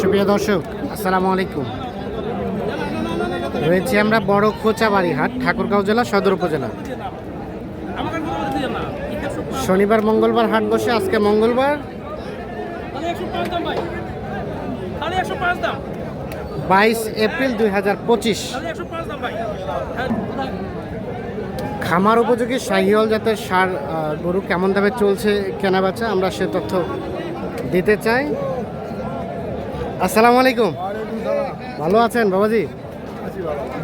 সুপ্রিয় দর্শক, আসসালামু আলাইকুম। রয়েছে আমরা বড় খোঁচাবাড়ি হাট, ঠাকুরগাঁও জেলা, সদর উপজেলা। শনিবার, মঙ্গলবার হাট বসে, আজকে মঙ্গলবার। বাইশ এপ্রিল দুই হাজার পঁচিশ। খামার উপযোগী শাহিওয়াল জাতের সার গরু কেমন দামে চলছে কেনা বেচা আমরা সে তথ্য দিতে চাই। আসসালামু আলাইকুম। ভালো আছেন বাবাজি?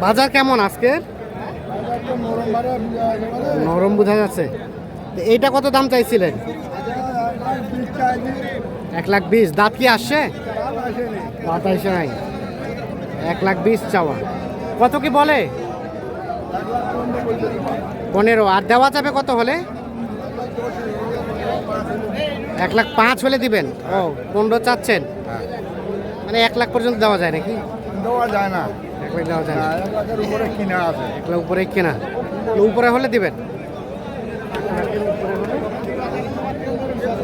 বাজার কেমন আজকে? নরম বোঝা যাচ্ছে। এইটা কত দাম চাইছিলেন? এক লাখ বিশ। দাঁত কি আসছে? আসে নাই। এক লাখ বিশ চাওয়া। কত কি বলে? পনেরো। আর দেওয়া যাবে কত হলে? এক লাখ পাঁচ হলে দিবেন। ও, পনেরো চাচ্ছেন। মানে এক লাখ পর্যন্ত দেওয়া যায় নাকি? দেওয়া যায় না। এক লাখ দেওয়া যায় না। এক লাখের উপরে কিনা আছে। এক লাখ উপরে কেনা। উপরে হলে দিবেন?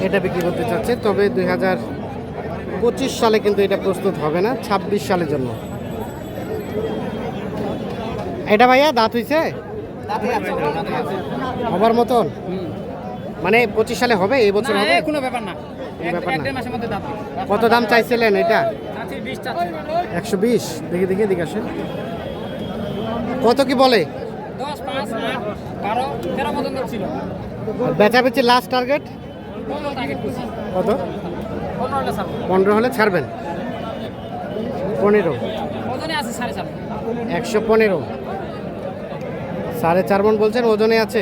এটা বিক্রি করতে চাচ্ছে তবে দুই হাজার পঁচিশ সালে কিন্তু এটা প্রস্তুত হবে না ছাব্বিশ সালের জন্য। এটা ভাইয়া দাঁত হইছে? হবার মতন? মানে পঁচিশ সালে হবে এই বছর হবে? কোনো ব্যাপার না। ব্যাপার না। এক মাসের মধ্যে দাঁত কত দাম চাইছিলেন এটা? একশো বিশ দেখি দেখি এদিকে আসেন। কত কি বলে? আর বেচাবেচি লাস্ট টার্গেট কত? পনেরো হলে ছাড়বেন। পনেরো। একশো পনেরো। সাড়ে চার মন বলছেন ওজনে আছে?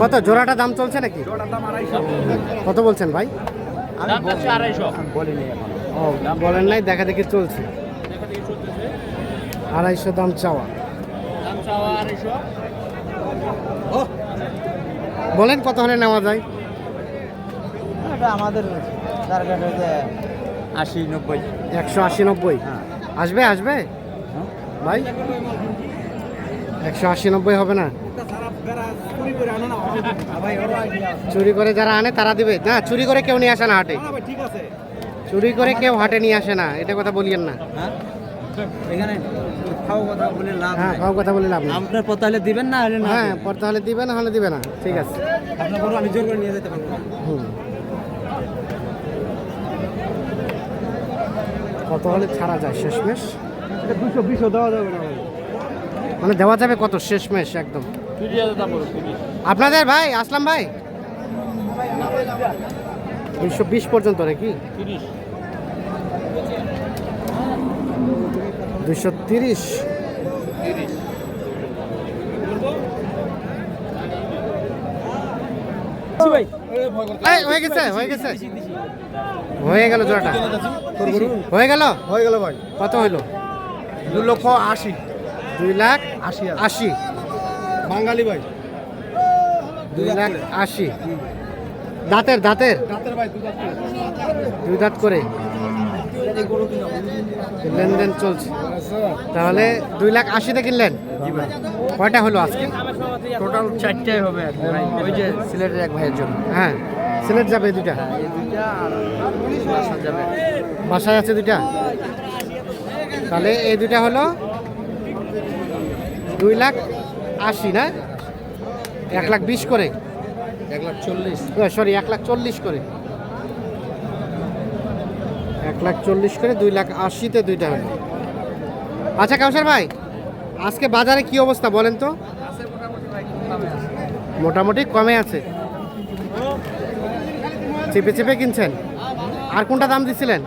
কত? জোড়াটা দাম চলছে নাকি? কত বলছেন ভাই? ও বলেন নাই দেখা দেখি চলছে। আড়াইশো দাম চাওয়া। চাওয়া আড়াইশো। বলেন কত হলে নেওয়া যায়? আমাদের আশি নব্বই। একশো আশি নব্বই। হ্যাঁ। আসবে আসবে? ভাই? একশো আশি নব্বই হবে না? চুরি করে যারা আনে তারা দিবে। না চুরি করে কেউ নিয়ে আসে না হাটে। ঠিক আছে চুরি করে কেউ হাটে নিয়ে আসে না এটা কথা বলিয়েন না। হ্যাঁ খাও কথা বলে লাভ হ্যাঁ আপনার পথ তাহলে দিবেন না হলে হ্যাঁ তাহলে দিবে না হলে দিবে না। ঠিক আছে। আপনার আমি জোর করে নিয়ে যেতে পারব। হুম। কত হলে ছাড়া যায়? শেষমেশ? দুশো বিশও দেওয়া যাবে না মানে দেওয়া যাবে কত? শেষমেশ একদম। তিরিশ হাজার দাম বলো তিরিশ। আপনাদের ভাই আসলাম ভাই? দুইশো বিশ পর্যন্ত নাকি? দুইশো তিরিশ। তিরিশ হয়ে গেছে হয়ে গেছে। হয়ে গেল জোড়াটা। হয়ে গেল? হয়ে গেল ভাই। কত হইল? দু লক্ষ আশি। দুই লাখ আশি আশি। বাঙালি ভাই। দুই লাখ আশি। দাঁতের দাঁতের? দুই দাঁত করে। লেনদেন চলছে। তাহলে দুই লাখ আশিতে কিনলেন? কয়টা হলো আজকে? টোটাল চারটাই হবে ওই যে সিলেটের এক ভাইয়ের জন্য। হ্যাঁ সিলেট যাবে বাসা যাবে। বাসায় আছে দুইটা? তাহলে এই দুইটা হলো দুই লাখ আশি না? এক লাখ বিশ করে। এক লাখ চল্লিশ। সরি এক লাখ চল্লিশ করে। এক লাখ চল্লিশ করে দুই লাখ আশিতে দুইটা হলো। আচ্ছা কাউসার ভাই আজকে বাজারে কি অবস্থা বলেন তো? মোটামুটি কমে আছে। চেপে চেপে কিনছেন। আর কোনটা দাম দিছিলেন?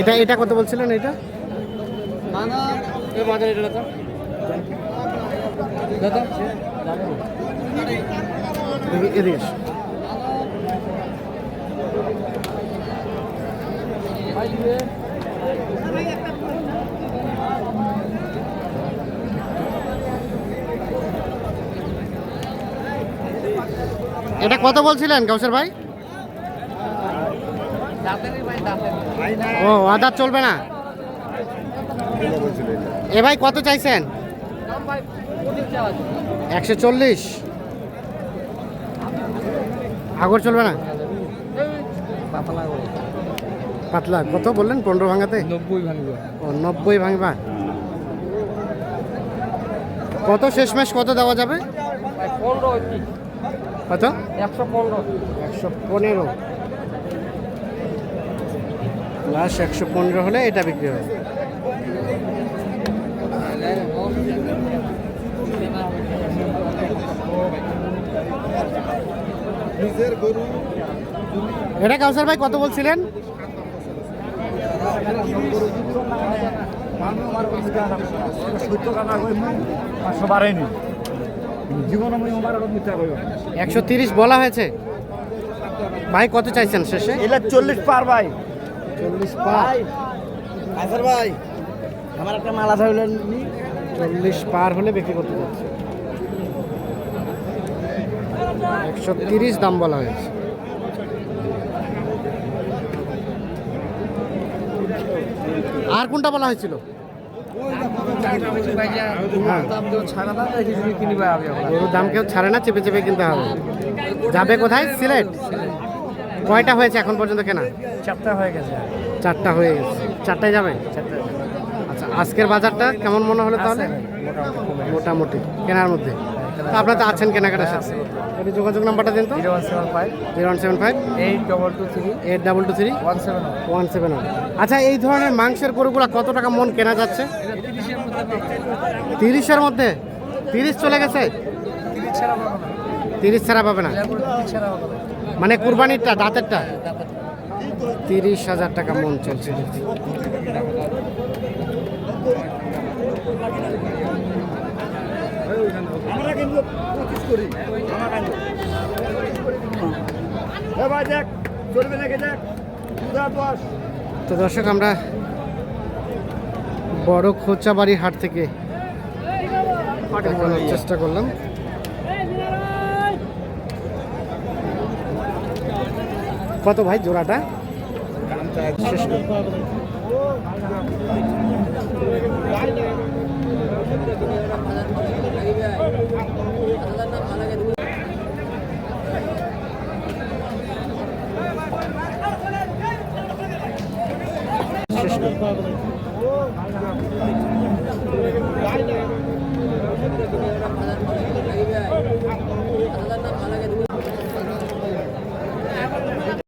এটা এটা কত বলছিলেন এটা? এটা দাদা এদিকে এটা কত বলছিলেন কাউসার ভাই? ও আদার চলবে না। এ ভাই কত চাইছেন? একশো চল্লিশ। আগর চলবে না? পাতলা। কত বললেন? পনেরো ভাঙাতে? নব্বই ভাঙবে। ও নব্বই ভাঙবা। কত শেষ শেষমেশ কত দেওয়া যাবে? কত? একশো পনেরো। একশো পনেরো। প্লাস একশো পনেরো হলে এটা বিক্রি হবে। এটা কাউসার ভাই কত বলছিলেন? একশো তিরিশ বলা হয়েছে। ভাই কত চাইছেন শেষে? এটা চল্লিশ পার ভাই। চল্লিশ পার। ভাই আমার একটা মালা চল্লিশ পার হলে বিক্রি করতে যাচ্ছে। একশো তিরিশ দাম বলা হয়েছে। আর কোনটা বলা হয়েছিল? দাম কেউ ছাড়ে না চেপে চেপে কিনতে হবে। যাবে কোথায়? সিলেট? কয়টা হয়েছে এখন পর্যন্ত কেনা? চারটা হয়ে গেছে। চারটা হয়ে গেছে। চারটায় যাবে? আচ্ছা আজকের বাজারটা কেমন মনে হলো তাহলে? মোটামুটি। কেনার মধ্যে? আপনার তো আছেন কেনাকাটার সাথে। একটু যোগাযোগ নাম্বারটা দিন তো। Zero one seven five. Zero one seven five. Eight double two three. Eight double two three. One seven one. Seven আচ্ছা এই ধরনের মাংসের গরুগুলো কত টাকা মন কেনা যাচ্ছে? তিরিশের মধ্যে। তিরিশ চলে গেছে? তিরিশ ছাড়া পাবো না। মানে কুরবানিরটা দাঁতেরটা? তিরিশ হাজার টাকা মন চলছে। আমরা কিন্তু করি। আমার ভাই দেখ, চলবে দেখ? তো দর্শক, আমরা বড় খোঁচাবাড়ি হাট থেকে চেষ্টা করলাম। কত ভাই জোড়াটা? শেষ। শেষ